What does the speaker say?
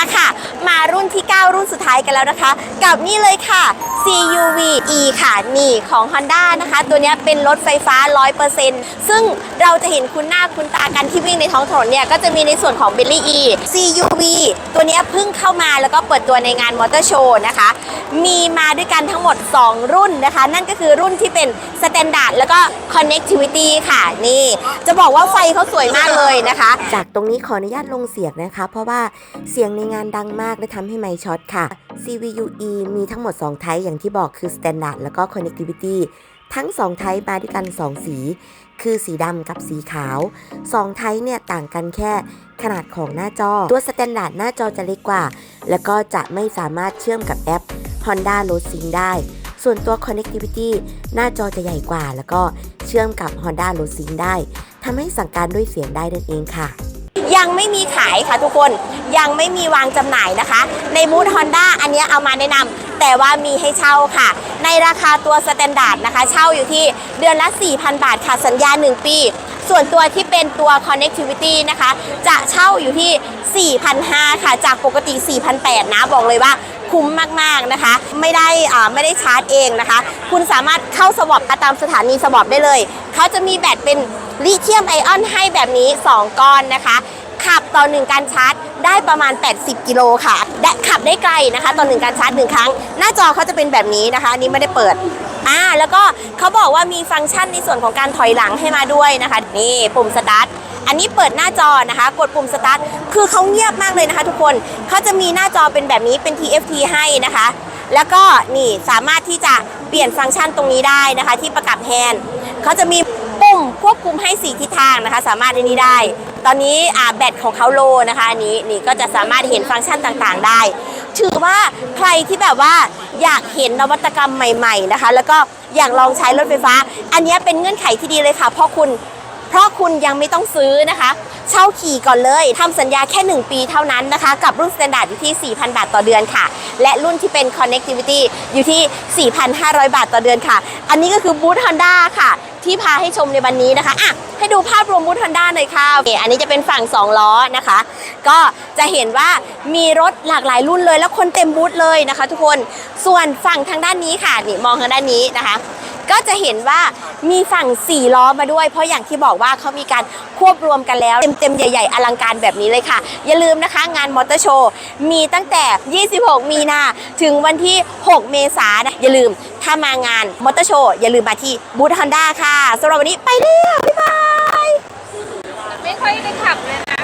มาค่ะ มารุ่นที่ 9 รุ่นสุดท้ายกันแล้วนะคะ กับนี่เลยค่ะ CUV E ค่ะ นี่ของ Honda นะคะ ตัวนี้เป็นรถไฟฟ้า 100%ซึ่งเราจะเห็นคุณหน้าคุณตากันที่วิ่งในท้องถนนเนี่ย ก็จะมีในส่วนของ b e l l y E CUV ตัวนี้เพิ่งเข้ามาแล้วก็เปิดตัวในงานมอเตอร์โชว์นะคะ มีมาด้วยกันทั้งหมด 2 รุ่นนะคะ นั่นก็คือรุ่นที่เป็น Standard แล้วก็ Connectivity ค่ะนี่ จะบอกว่าไฟเขาสวยมากเลยนะคะ จากตรงนี้ขออนุญาตลงเสียงนะคะ เพราะว่าเสียงในงานดังมากและทำให้ไมค์ช็อตค่ะ CVUE มีทั้งหมด 2 ไทป์อย่างที่บอกคือ Standard แล้วก็ Connectivity ทั้ง 2 ไทป์มาด้วยกัน 2 สี คือสีดำกับสีขาว 2 ไทป์เนี่ยต่างกันแค่ขนาดของหน้าจอ ตัว Standard หน้าจอจะเล็กกว่า แล้วก็จะไม่สามารถเชื่อมกับแอป Honda Road Sync ได้ส่วนตัว Connectivity หน้าจอจะใหญ่กว่า แล้วก็เชื่อมกับ Honda Road Sync ได้ ทำให้สั่งการด้วยเสียงได้นั่นเองค่ะ ยังไม่มีขายค่ะทุกคนยังไม่มีวางจำหน่ายนะคะ ในบูธ Honda อันนี้เอามาแนะนำแต่ว่ามีให้เช่าค่ะ ในราคาตัวสแตนดาร์ดนะคะ เช่าอยู่ที่เดือนละ 4,000 บาทค่ะสัญญา 1 ปี ส่วนตัวที่เป็นตัว connectivity นะคะ จะเช่าอยู่ที่ 4,500 ค่ะ จากปกติ 4,800 นะ บอกเลยว่าคุ้มมากๆนะคะ ไม่ได้อ่าไม่ได้ชาร์จเองนะคะ คุณสามารถเข้าสวอปตามสถานีสวอปได้เลย เขาจะมีแบตเป็นลิเธียมไอออนให้แบบนี้ 2 ก้อนนะคะ ต่อหนึ่งการชาร์จ ได้ประมาณ 80 กิโลค่ะและขับได้ไกลนะคะ ต่อหนึ่งการชาร์จหนึ่งครั้ง หน้าจอเขาจะเป็นแบบนี้นะคะนี้ไม่ได้เปิดอ่าแล้วก็เขาบอกว่ามีฟังก์ชันในส่วนของการถอยหลังให้มาด้วยนะคะ นี่ปุ่มสตาร์ทอันนี้เปิดหน้าจอนะคะ กดปุ่มสตาร์ทคือเขาเงียบมากเลยนะคะ ทุกคนเขาจะมีหน้าจอเป็นแบบนี้เป็น TFT ให้นะคะ แล้วก็นี่สามารถที่จะเปลี่ยนฟังก์ชันตรงนี้ได้นะคะ ที่ประกับแฮนด์เขาจะมีปุ่มควบคุมให้สีทิศทางนะคะ สามารถในนี้ได้ ตอนนี้อ่าแบตของเขาโลนะคะอันนี้นี่ก็จะสามารถเห็นฟังก์ชันต่างๆได้ ถือว่าใครที่แบบว่าอยากเห็นนวัตกรรมใหม่ ๆนะคะ แล้วก็อยากลองใช้รถไฟฟ้า อันนี้เป็นเงื่อนไขที่ดีเลยค่ะเพราะคุณ เพราะคุณยังไม่ต้องซื้อนะคะ เช่าขี่ก่อนเลยทำสัญญาแค่ 1 ปีเท่านั้นนะคะ กับรุ่น Standard อยู่ที่ 4,000 บาทต่อเดือนค่ะ และรุ่นที่เป็น Connectivity อยู่ที่ 4,500 บาทต่อเดือนค่ะ อันนี้ก็คือบูธ Honda ค่ะ ที่พาให้ชมในวันนี้นะคะอะให้ดูภาพรวมบูธ Honda หน่อยค่ะโอเคอันนี้จะเป็นฝั่ง 2 ล้อนะคะ ก็จะเห็นว่ามีรถหลากหลายรุ่นเลย แล้วคนเต็มบูธเลยนะคะ ทุกคนส่วนฝั่งทางด้านนี้ค่ะนี่มองทางด้านนี้นะคะ ก็จะเห็นว่ามีฝั่ง4ล้อมาด้วย เพราะอย่างที่บอกว่าเขามีการควบรวมกันแล้ว เต็มๆ ใหญ่ ๆ อลังการแบบนี้เลยค่ะ อย่าลืมนะคะงานมอเตอร์โชว์มีตั้งแต่ 26 มีนาถึงวันที่ 6 เมษายนะอย่าลืมถ้ามางานมอเตอร์โชว์อย่าลืมมาที่บูธฮอนด้าค่ะสำหรับวันนี้ไปแล้วบ๊ายบาย ไม่ค่อยได้ขับเลยนะ